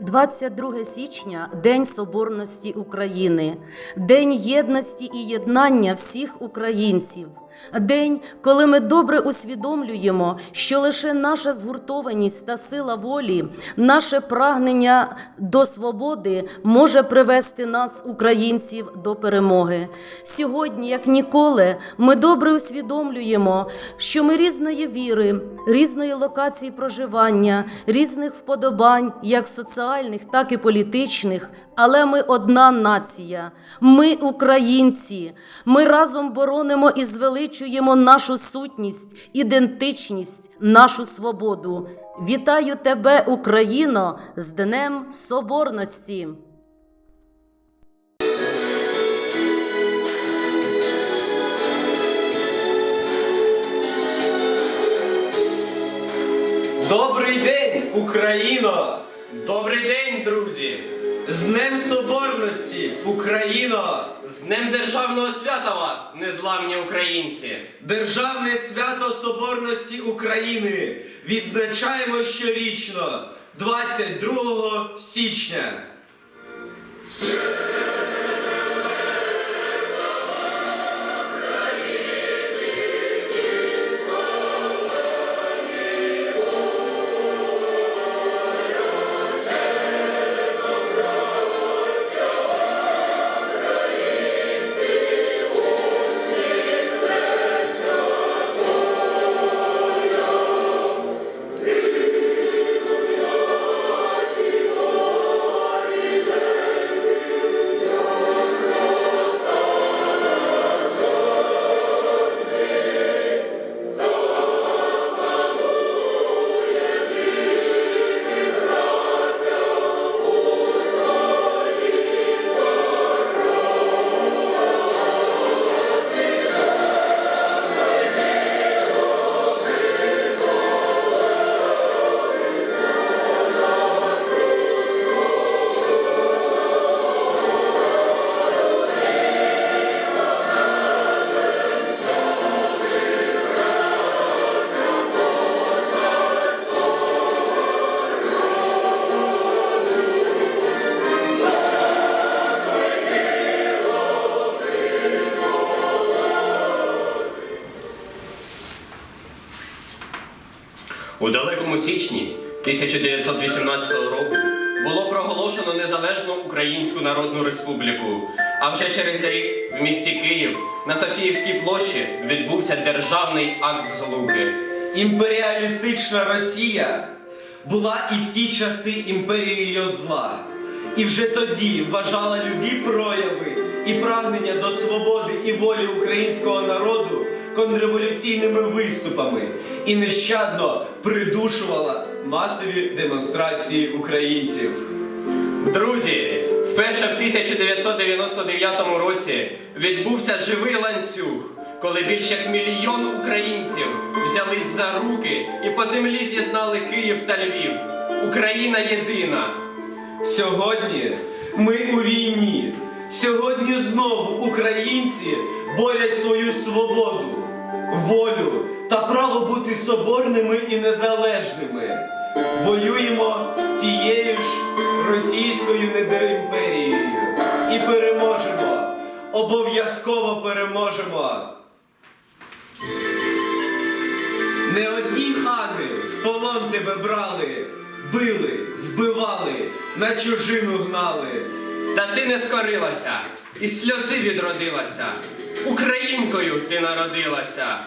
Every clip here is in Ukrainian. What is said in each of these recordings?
22 січня День Соборності України, День єдності і єднання всіх українців. День, коли ми добре усвідомлюємо, що лише наша згуртованість та сила волі, наше прагнення до свободи може привести нас, українців, до перемоги. Сьогодні, як ніколи, ми добре усвідомлюємо, що ми різної віри, різної локації проживання, різних вподобань, як соціальних, так і політичних. Але ми одна нація, ми українці. Ми разом боронимо і звеличуємо нашу сутність, ідентичність, нашу свободу. Вітаю тебе, Україно, з Днем Соборності! Добрий день, Україно! Добрий день, друзі! З Днем Соборності, Україно! З Днем Державного свята вас, незламні українці! Державне свято Соборності України відзначаємо щорічно 22 січня. У далекому січні 1918 року було проголошено незалежну Українську Народну Республіку. А вже через рік в місті Київ на Софіївській площі відбувся державний акт злуки. Імперіалістична Росія була і в ті часи імперією зла. І вже тоді вважала любі прояви і прагнення до свободи і волі українського народу контрреволюційними виступами і нещадно придушувала масові демонстрації українців. Друзі, вперше в 1999 році відбувся живий ланцюг, коли більше як мільйон українців взялись за руки і по землі з'єднали Київ та Львів. Україна єдина. Сьогодні ми у війні. Сьогодні знову українці борять свою свободу, волю та право бути соборними і незалежними. Воюємо з тією ж російською недоімперією і переможемо. Обов'язково переможемо. Не одні хани в полон тебе брали, били, вбивали, на чужину гнали. Та ти не скорилася, із сльози відродилася. Українкою ти народилася.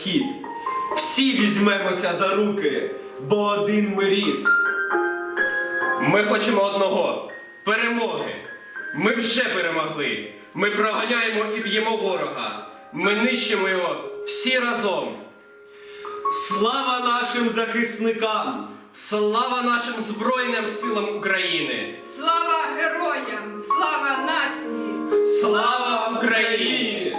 Схід. Всі візьмемося за руки, бо один ми рід. Ми хочемо одного перемоги. Ми вже перемогли. Ми проганяємо і б'ємо ворога. Ми нищимо його всі разом. Слава нашим захисникам! Слава нашим Збройним силам України! Слава героям, слава нації! Слава Україні!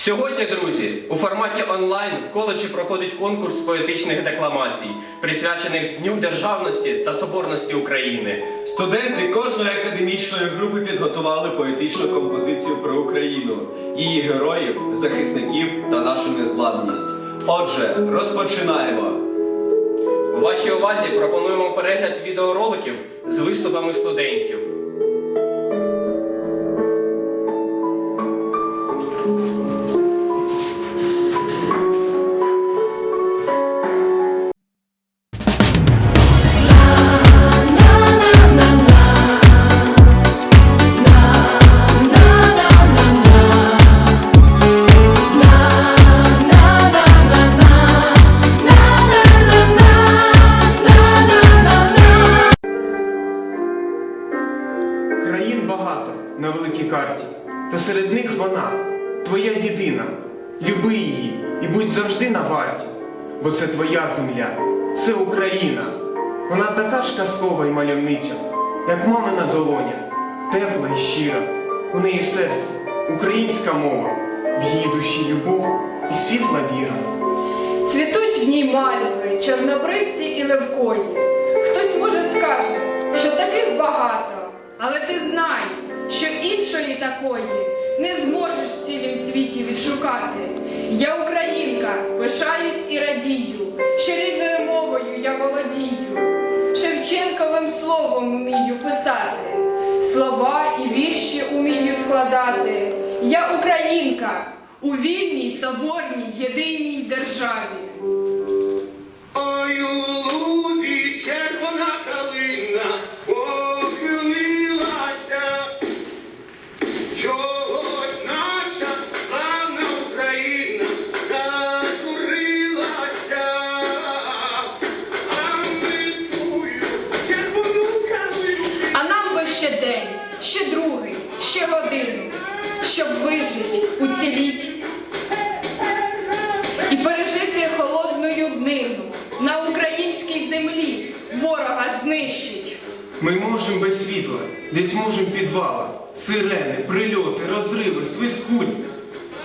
Сьогодні, друзі, у форматі онлайн в коледжі проходить конкурс поетичних декламацій, присвячених Дню Державності та Соборності України. Студенти кожної академічної групи підготували поетичну композицію про Україну, її героїв, захисників та нашу незламність. Отже, розпочинаємо. У Вашій увазі пропонуємо перегляд відеороликів з виступами студентів. Тепла і щира. У неї в серці українська мова, в її душі любов і світла віра. Цвітуть в ній мальви, чорнобривці і левкої. Хтось може скаже, що таких багато, але ти знай, що іншої такої не зможеш в цілім світі відшукати. Я українка, пишаюсь і радію, що рідною мовою я володію. Шевченковим словом умію писати, слова і вірші умію складати. Я українка у вільній, соборній, єдиній державі. Ой, у лузі червона калина десь можемо підвала, сирени, прильоти, розриви, свисткуть.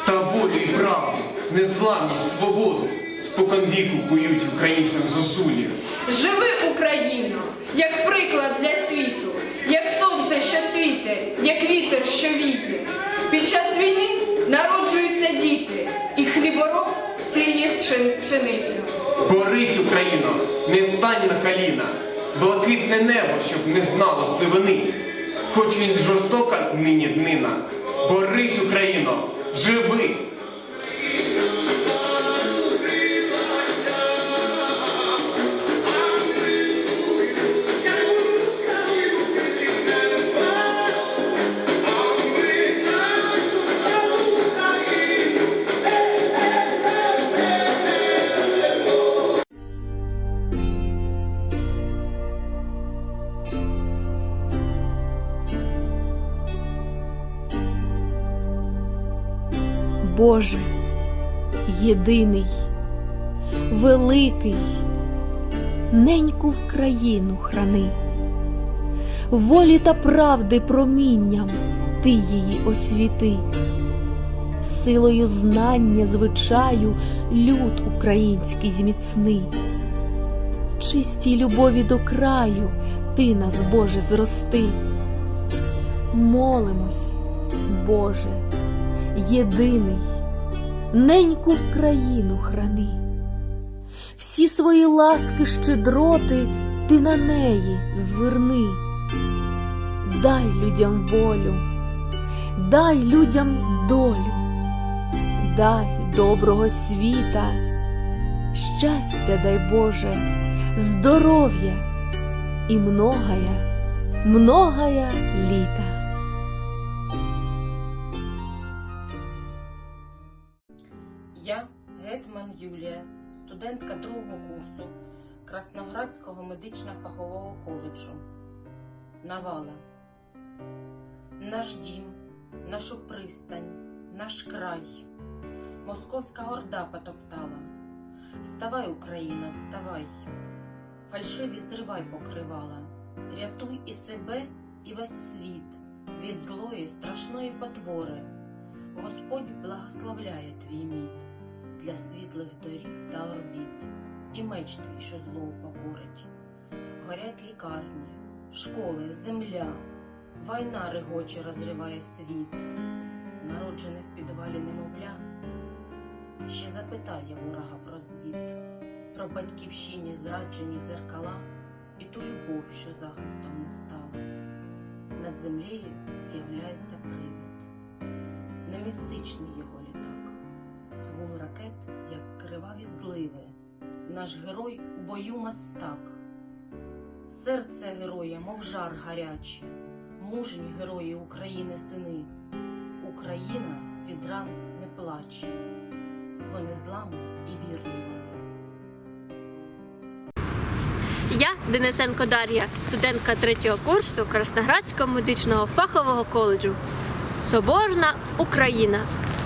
Та волю і правду, незламність, свободу спокон віку кують українцям зозулі. Живи Україно, як приклад для світу, як сонце, що світе, як вітер, що віє. Під час війни народжуються діти, і хлібороб сіє пшеницю. Борись, Україно, не стань на коліна, блакитне небо, щоб не знало сивини. Хоч і жорстока нині днина. Борись, Україно, живи! Єдиний, великий, неньку в країну храни, волі та правди промінням ти її освіти, силою знання, звичаю люд український зміцни, чистій любові до краю ти нас, Боже, зрости. Молимось, Боже єдиний, неньку в країну храни. Всі свої ласки щедроти ти на неї зверни. дай людям волю, дай людям долю, дай доброго світа, щастя дай Боже, здоров'я і многая, многая літа. Студентка другого курсу Красноградського медично-фахового коледжу. Навала. Наш дім, нашу пристань, наш край. Московська горда потоптала. Вставай, Україна, вставай. Фальшиві зривай покривала. Рятуй і себе, і весь світ від злої, страшної потвори. Господь благословляє твій мід для світлих доріг та орбіт, і меч твій, що зло упокорить. Горять лікарні, школи, земля, війна регоче розриває світ, народжене в підвалі немовля. Ще запитає ворога про звіт, про батьківщині зраджені зеркала і ту любов, що захистом не стала. Над землею з'являється привид не містичний ракет, як криваві зливи, наш герой у бою мастак. Серце героя, мов жар гарячий, мужні герої України сини. Україна від ран не плаче, вони зламні і вірні. Я Денисенко Дар'я, студентка третього курсу Красноградського медичного фахового коледжу. Соборна Україна.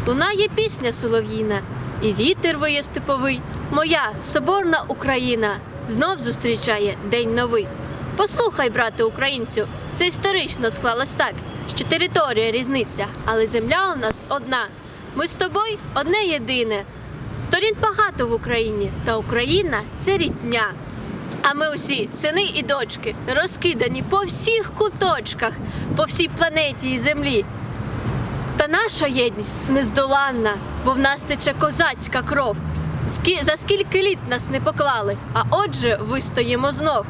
Лунає пісня солов'їна, і вітер виє степовий. Моя соборна Україна знов зустрічає день новий. Послухай, брате українцю, це історично склалось так, що територія різниця, але земля у нас одна. Ми з тобою одне єдине. Сторін багато в Україні, та Україна це рідня. А ми усі, сини і дочки, розкидані по всіх куточках, по всій планеті і землі. Та наша єдність нездоланна, бо в нас тече козацька кров. За скільки літ нас не поклали, а отже, вистоїмо знов.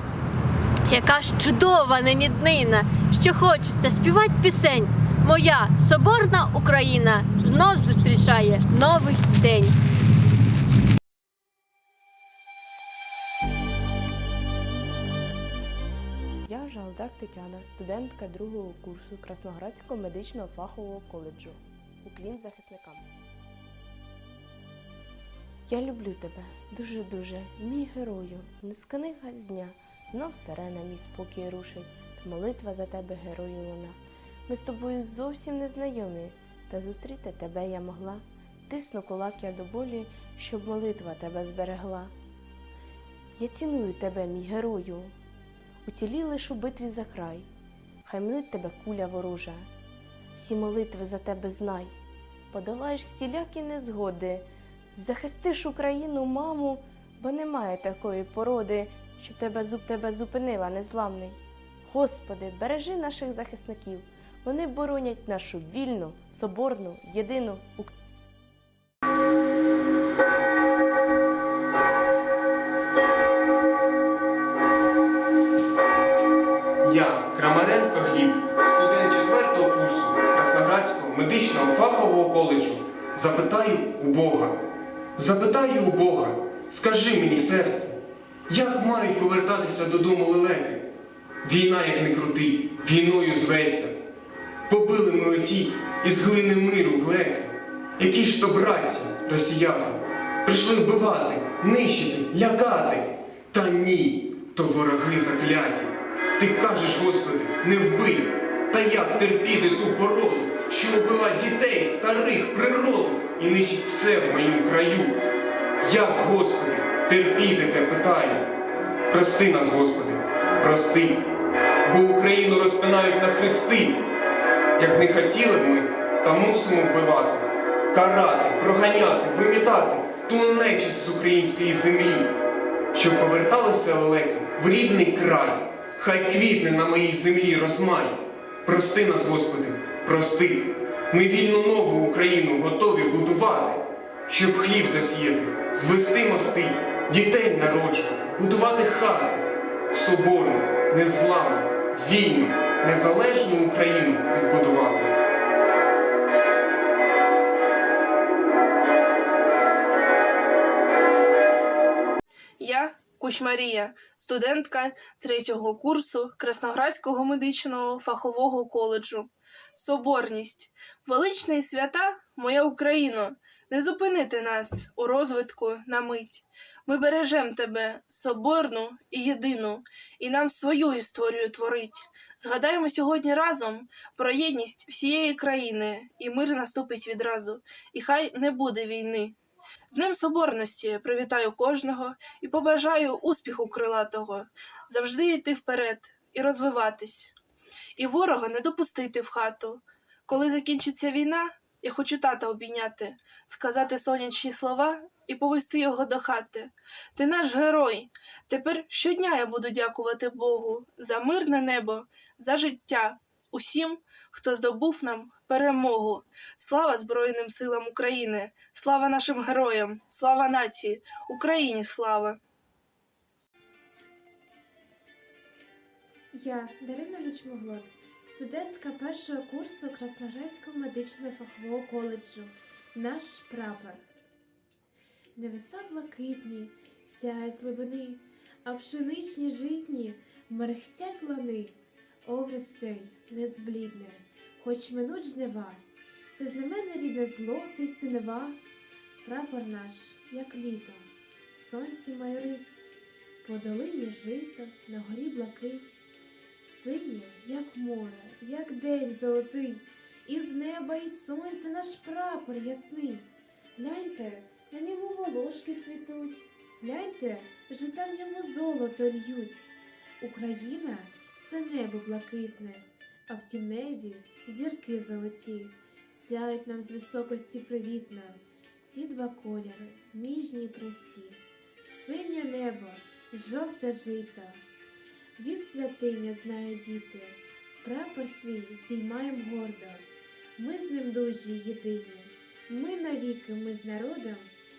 Яка ж чудова нині днина, що хочеться співати пісень. Моя соборна Україна знов зустрічає новий день. Я Тетяна, студентка другого курсу Красноградського медичного фахового коледжу. Уклін захисникам. Я люблю тебе дуже-дуже, мій герою, несканих газня, знов сирена мій спокій рушить, та молитва за тебе, герою луна. Ми з тобою зовсім не знайомі, та зустріти тебе я могла. Тисну кулак я до болі, щоб молитва тебе зберегла. Я ціную тебе, мій герою, уцілі лиш у битві за край, хай минуть тебе куля ворожа, всі молитви за тебе знай, подолаєш всілякі незгоди, захистиш Україну, маму, бо немає такої породи, щоб тебе зуб тебе зупинила незламний. Господи, бережи наших захисників, вони боронять нашу вільну, соборну, єдину Україну. Запитаю у Бога, скажи мені серце, як мають повертатися додому лелеки? Війна, як не крути, війною зветься. Побили ми оті із глини миру глеки, які ж то братці, росіяни, прийшли вбивати, нищити, лякати. Та ні, то вороги закляті. Ти кажеш, Господи, не вбий. Та як терпіти ту породу, що вбиває дітей, старих, природу і нищить все в моєму краю? Як, Господи, терпіти те питаю? Прости нас, Господи, прости, бо Україну розпинають на хрести. Як не хотіли б ми, та мусимо вбивати, карати, проганяти, вимітати ту нечисть з української землі, щоб поверталися лелеки в рідний край, хай квітне на моїй землі розмай. Прости нас, Господи, прости. Ми вільну нову Україну готові будувати, щоб хліб засіяти, звести мости, дітей народжувати, будувати хати, соборну, незламну, вільну, незалежну Україну відбудувати. Я Марія, студентка третього курсу Красноградського медичного фахового коледжу. Соборність, велична і свята, моя Україно, не зупинити нас у розвитку на мить. Ми бережем тебе, соборну і єдину, і нам свою історію творить. Згадаємо сьогодні разом про єдність всієї країни, і мир наступить відразу, і хай не буде війни. З Днем Соборності привітаю кожного і побажаю успіху крилатого, завжди йти вперед і розвиватись, і ворога не допустити в хату. Коли закінчиться війна, я хочу тата обійняти, сказати сонячні слова і повести його до хати. Ти наш герой. Тепер щодня я буду дякувати Богу за мирне небо, за життя, усім, хто здобув нам перемогу. Слава Збройним силам України! Слава нашим героям! Слава нації! Україні слава! Я Дарина Лічмоглот, студентка першого курсу Красноградського медичного фахового коледжу. Наш прапор. Небеса блакитні, сяють глибини, а пшеничні житні мерехтять лани. Образ цей не зблідне, хоч минуть жнива. Це знамене рідне злоте й синева. Прапор наш, як літо, в сонці майорить, по долині жито, на горі блакить. Синє, як море, як день золотий, і з неба, і сонця наш прапор ясний. Гляньте, на ньому волошки цвітуть, гляньте, жита в ньому золото льють. Україна це небо блакитне, а в тім небі зірки золоті, сяють нам з високості привітно. Ці два кольори, ніжні й прості, синє небо, жовте жито. Від святиня знає діти, прапор свій здіймаєм гордо. Ми з ним дужі єдині. Ми навіки, ми з народом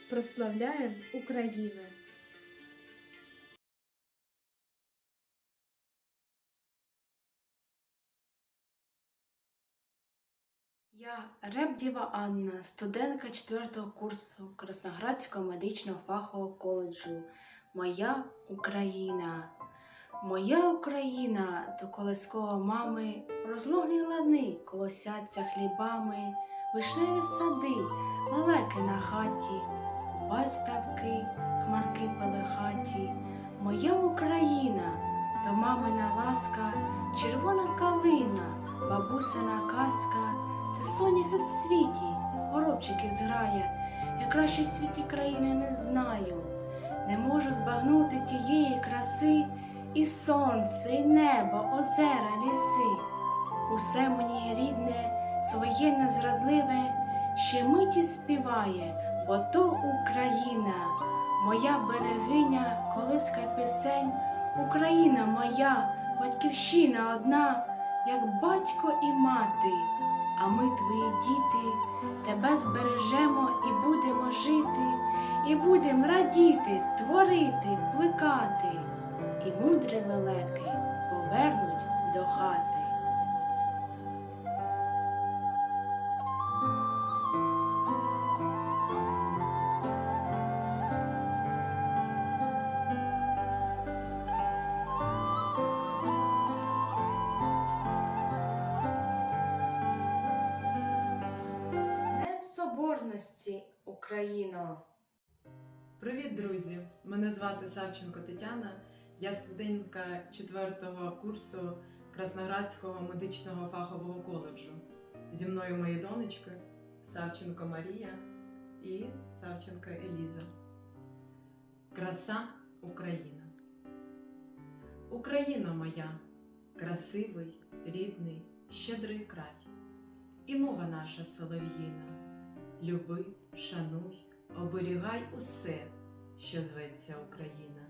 прославляємо Україну. Я Ребдєва Анна, студентка 4 курсу Красноградського медичного фахового коледжу. Моя Україна. Моя Україна то колискова мами, розлоглі лани колосяться хлібами, вишневі сади, лелеки на хаті, купать ставки, хмарки пелехаті. Моя Україна то мамина ласка, червона калина, бабусина казка. Це соняхи в цвіті, горобчиків зграє. Я краще в світі країни не знаю. Не можу збагнути тієї краси, і сонце, і небо, озера, ліси. Усе мені рідне, своє незрадливе, ще миті співає, бо то Україна, моя берегиня, колиска пісень, Україна моя, батьківщина одна, як батько і мати. А ми, твої діти, тебе збережемо і будемо жити, і будемо радіти, творити, плекати, і мудрі лелеки повернуть до хати. Мене звати Савченко Тетяна. Я студентка 4 курсу Красноградського медичного фахового коледжу. Зі мною мої донечки Савченко Марія і Савченко Еліза. Краса Україна. Україна моя, красивий, рідний, щедрий край. І мова наша солов'їна. Люби, шануй, оберігай усе, що зветься Україна.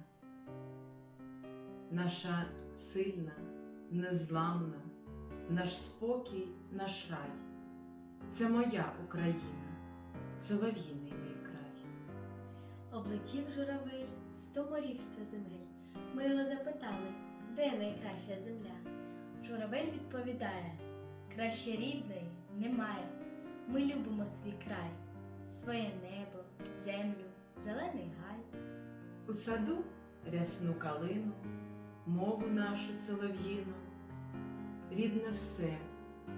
Наша сильна, незламна, наш спокій, наш рай. Це моя Україна, солов'їний мій край. Облетів журавель сто морів сто земель. Ми його запитали, де найкраща земля. Журавель відповідає: краще рідної немає. Ми любимо свій край, своє небо, землю, зелений гай. У саду рясну калину, мову нашу солов'їну. Рідне все,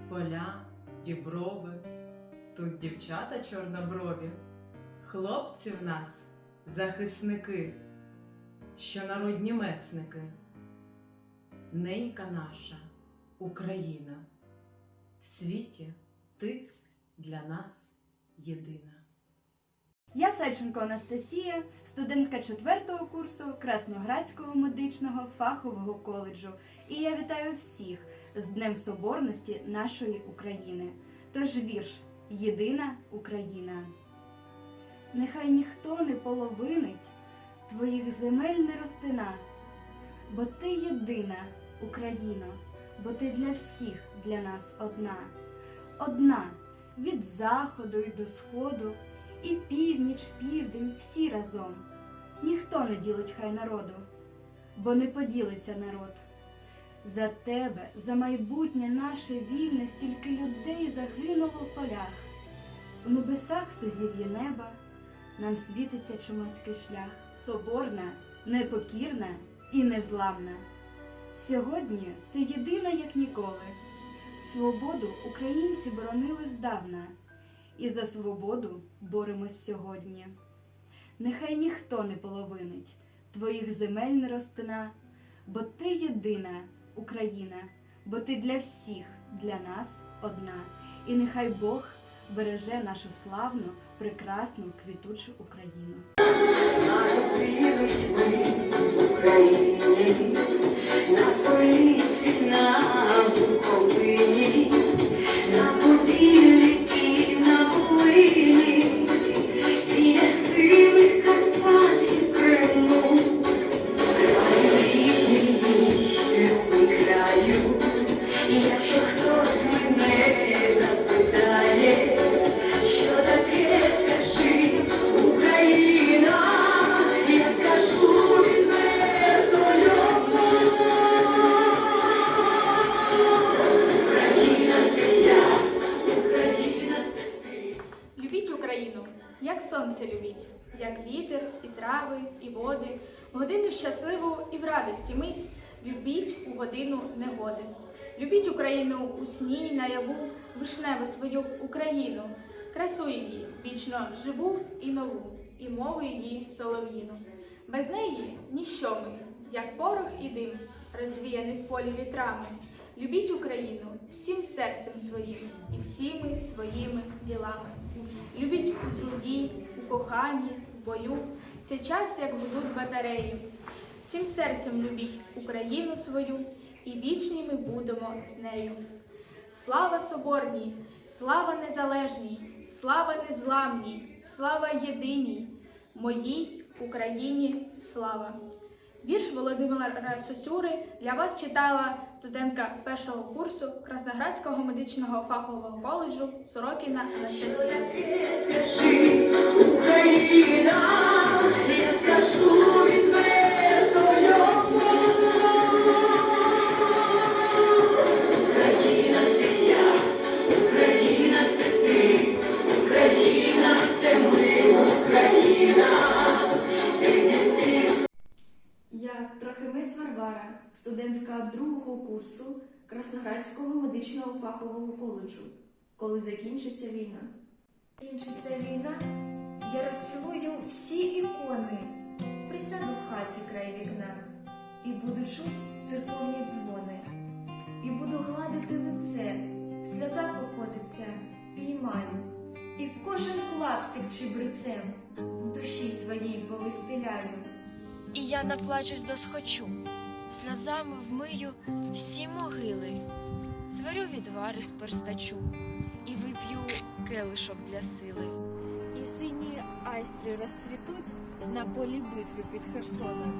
поля, діброви, тут дівчата чорноброві, хлопці в нас захисники, що народні месники. Ненька наша Україна, в світі ти для нас єдина. Я Садченко Анастасія, студентка 4 курсу Красноградського медичного фахового коледжу. І я вітаю всіх з Днем Соборності нашої України. Тож вірш Єдина Україна. Нехай ніхто не половинить твоїх земель не розтина, бо ти єдина Україно, бо ти для всіх для нас одна, одна від заходу й до сходу і північ, південь, всі разом. Ніхто не ділить хай народу, бо не поділиться народ. За тебе, за майбутнє наше вільне, стільки людей загинуло в полях. У небесах сузір'є неба, нам світиться чумацький шлях, соборна, непокірна і незламна. Сьогодні ти єдина, як ніколи. Свободу українці боронили здавна і за свободу боремось сьогодні. Нехай ніхто не половинить твоїх земель не розтина, бо ти єдина Україна, бо ти для всіх, для нас одна. І нехай Бог береже нашу славну, прекрасну, квітучу Україну. На красу її, вічно живу і нову, і мову її солов'їну. Без неї ніщо ми, як порох і дим, розвіяний в полі вітрами. Любіть Україну всім серцем своїм і всіми своїми ділами. Любіть у труді, у коханні, в бою. Це час, як гудуть батареї. Всім серцем любіть Україну свою, і вічні ми будемо з нею. Слава Соборній, слава Незалежній, слава незламній, слава єдиній, моїй Україні слава. Вірш Володимира Сосюри для вас читала студентка першого курсу Красноградського медичного фахового коледжу Сорокіна Анастасія. Україна, я скажу відверто медичного фахового коледжу. Коли закінчиться війна? Кінчиться війна, я розцілую всі ікони, присяду в хаті край вікна, І буду чуть церковні дзвони, і буду гладити лице, сльоза покотиться, піймаю, і кожен клаптик чебрецем в душі своїй повистеляю. І я наплачусь досхочу, сльозами вмию всі могили, зварю відвари з перстачу і вип'ю келишок для сили. І сині айстри розцвітуть на полі битви під Херсоном.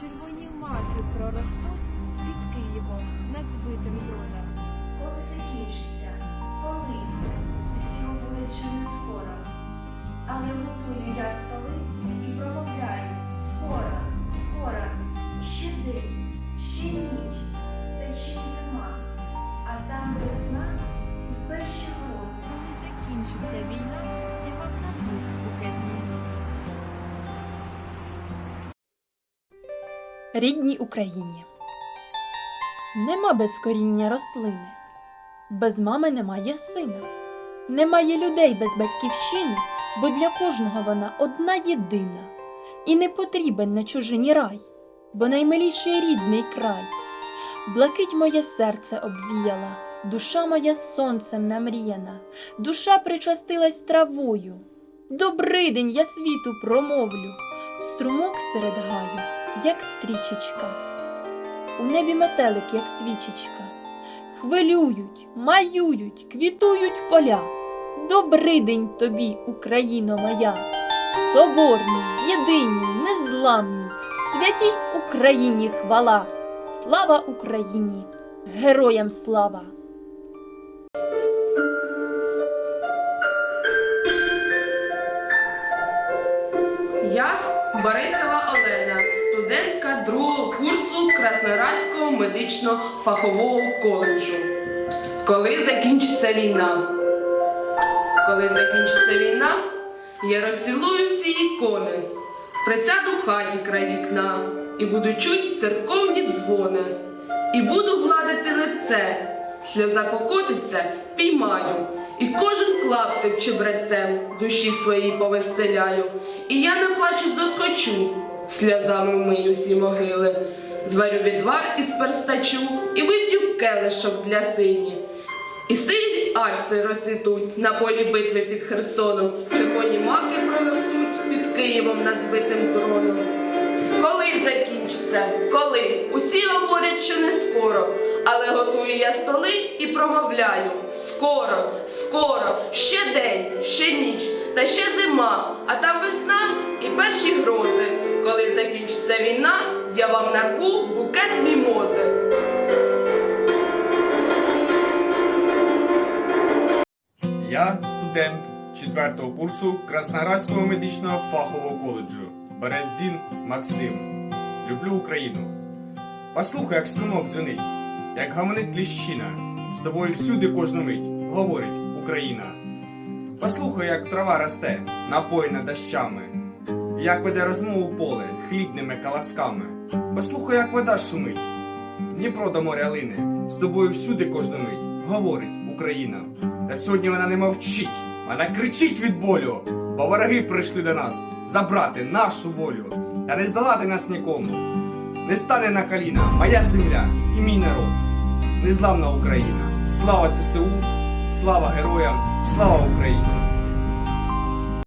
Червоні маки проростуть під Києвом над збитим дроном. Коли закінчиться, коли усі говорять, що не скоро, але готую я столи і промовляю скоро, скоро, ще день, ще ніч, весна і перші грози. Коли закінчиться війна, я вам нарву букет мімоза. Рідній Україні. Нема без коріння рослини, без мами немає сина, немає людей без батьківщини, бо для кожного вона одна єдина, і не потрібен на чужині рай, бо наймиліший рідний край. Блакить моє серце обвіяла, душа моя сонцем намріяна, душа причастилась травою. Добрий день я світу промовлю, струмок серед гаю, як стрічечка, у небі метелик, як свічечка, хвилюють, маюють, квітують поля. Добрий день тобі, Україно моя, соборній, єдиній, незламній, святій Україні хвала, слава Україні, героям слава! Я Борисова Олена, студентка другого курсу Красноградського медичного фахового коледжу. Коли закінчиться війна? Коли закінчиться війна, я розцілую всі ікони, присяду в хаті край вікна і буду чуть церковні дзвони, і буду гладити лице, сльоза покотиться, піймаю, і кожен клаптик чебрецем душі своїй повестеляю, і я наплачусь досхочу, сльозами вмию всі могили, зварю відвар із перстачу і вип'ю келишок для сині. І сині арси розцвітуть на полі битви під Херсоном, червоні маки проростуть під Києвом над збитим троном. Коли закінчиться? Коли? Усі говорять, що не скоро, але готую я столи і промовляю скоро, скоро, ще день, ще ніч, та ще зима, а там весна і перші грози. Коли закінчиться війна, я вам нарву букет мімози. Я студент 4 курсу Красноградського медичного фахового коледжу Берездін Максим. Люблю Україну. Послухай, як струмок дзвонить, як гамонить ліщина. З тобою всюди кожну мить говорить Україна. Послухай, як трава росте, напоїна дощами, як веде розмову поле хлібними колосками. Послухай, як вода шумить, Дніпро до моря лине, з тобою всюди кожну мить говорить Україна. Та сьогодні вона не мовчить, вона кричить від болю, бо вороги прийшли до нас забрати нашу волю, та не здолати нас нікому. Не стане на коліна моя земля і мій народ. Незламна Україна. Слава ЦСУ, слава героям, слава Україні!